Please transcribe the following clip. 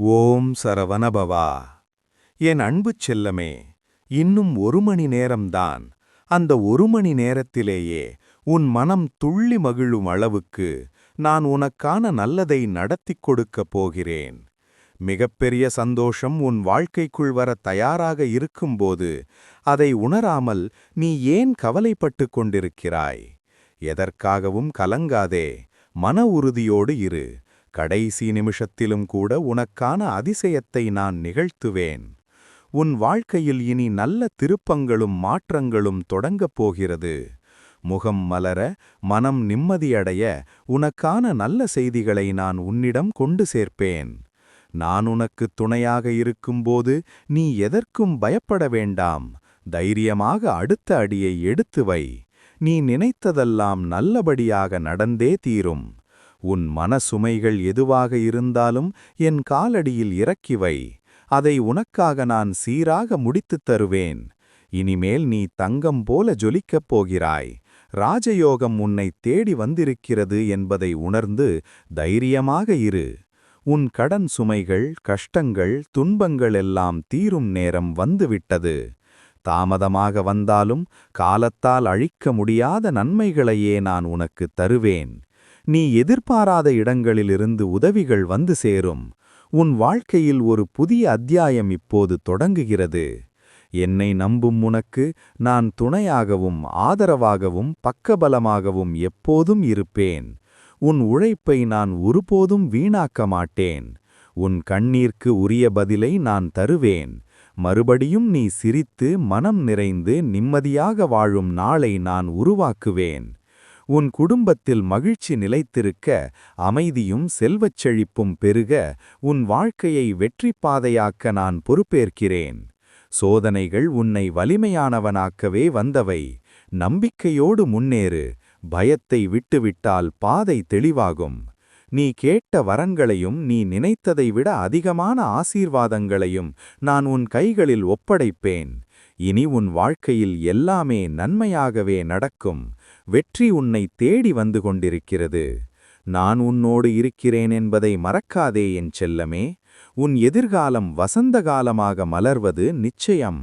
ஓம் சரவணபவா. என் அன்புச் செல்லமே இன்னும் ஒரு மணி நேரம்தான். அந்த ஒரு மணி நேரத்திலேயே உன் மனம் துள்ளி மகிழும் அளவுக்கு நான் உனக்கான நல்லதை நடத்திக் கொடுக்கப் போகிறேன். மிகப்பெரிய சந்தோஷம் உன் வாழ்க்கைக்குள் வர தயாராக இருக்கும்போது அதை உணராமல் நீ ஏன் கவலைப்பட்டுக் கொண்டிருக்கிறாய்? எதற்காகவும் கலங்காதே மன உறுதியோடு இரு. கடைசி நிமிஷத்திலும் கூட உனக்கான அதிசயத்தை நான் நிகழ்த்துவேன். உன் வாழ்க்கையில் இனி நல்ல திருப்பங்களும் மாற்றங்களும் தொடங்கப் போகிறது. முகம் மலர மனம் நிம்மதியடைய உனக்கான நல்ல செய்திகளை நான் உன்னிடம் கொண்டு சேர்ப்பேன். நான் உனக்கு துணையாக இருக்கும்போது நீ எதற்கும் பயப்பட வேண்டாம். தைரியமாக அடுத்த அடியை எடுத்து வை. நீ நினைத்ததெல்லாம் நல்லபடியாக நடந்தே தீரும். உன் மனசுமைகள் எதுவாக இருந்தாலும் என் காலடியில் இறக்கி வை அதை உனக்காக நான் சீராக முடித்துத் தருவேன். இனிமேல் நீ தங்கம் போல ஜொலிக்கப் போகிறாய். ராஜயோகம் உன்னை தேடி வந்திருக்கிறது என்பதை உணர்ந்து தைரியமாக இரு. உன் கடன் சுமைகள் கஷ்டங்கள் துன்பங்கள் எல்லாம் தீரும் நேரம் வந்துவிட்டது. தாமதமாக வந்தாலும் காலத்தால் அழிக்க முடியாத நன்மைகளையே நான் உனக்கு தருவேன். நீ எதிர்பாராத இடங்களிலிருந்து உதவிகள் வந்து சேரும். உன் வாழ்க்கையில் ஒரு புதிய அத்தியாயம் இப்போது தொடங்குகிறது. என்னை நம்பும் உனக்கு நான் துணையாகவும் ஆதரவாகவும் பக்கபலமாகவும் எப்போதும் இருப்பேன். உன் உழைப்பை நான் ஒருபோதும் வீணாக்க மாட்டேன். உன் கண்ணீர்க்கு உரிய பதிலை நான் தருவேன். மறுபடியும் நீ சிரித்து மனம் நிறைந்து நிம்மதியாக வாழும் நாளை நான் உருவாக்குவேன். உன் குடும்பத்தில் மகிழ்ச்சி நிலைத்திருக்க அமைதியும் செல்வச் செழிப்பும் பெருக உன் வாழ்க்கையை வெற்றி பாதையாக்க நான் பொறுப்பேற்கிறேன். சோதனைகள் உன்னை வலிமையானவனாக்கவே வந்தவை. நம்பிக்கையோடு முன்னேறு. பயத்தை விட்டுவிட்டால் பாதை தெளிவாகும். நீ கேட்ட வரன்களையும் நீ நினைத்ததை விட அதிகமான ஆசீர்வாதங்களையும் நான் உன் கைகளில் ஒப்படைப்பேன். இனி உன் வாழ்க்கையில் எல்லாமே நன்மையாகவே நடக்கும். வெற்றி உன்னை தேடி வந்து கொண்டிருக்கிறது. நான் உன்னோடு இருக்கிறேன் என்பதை மறக்காதே என் செல்லமே. உன் எதிர்காலம் வசந்த காலமாக மலர்வது நிச்சயம்.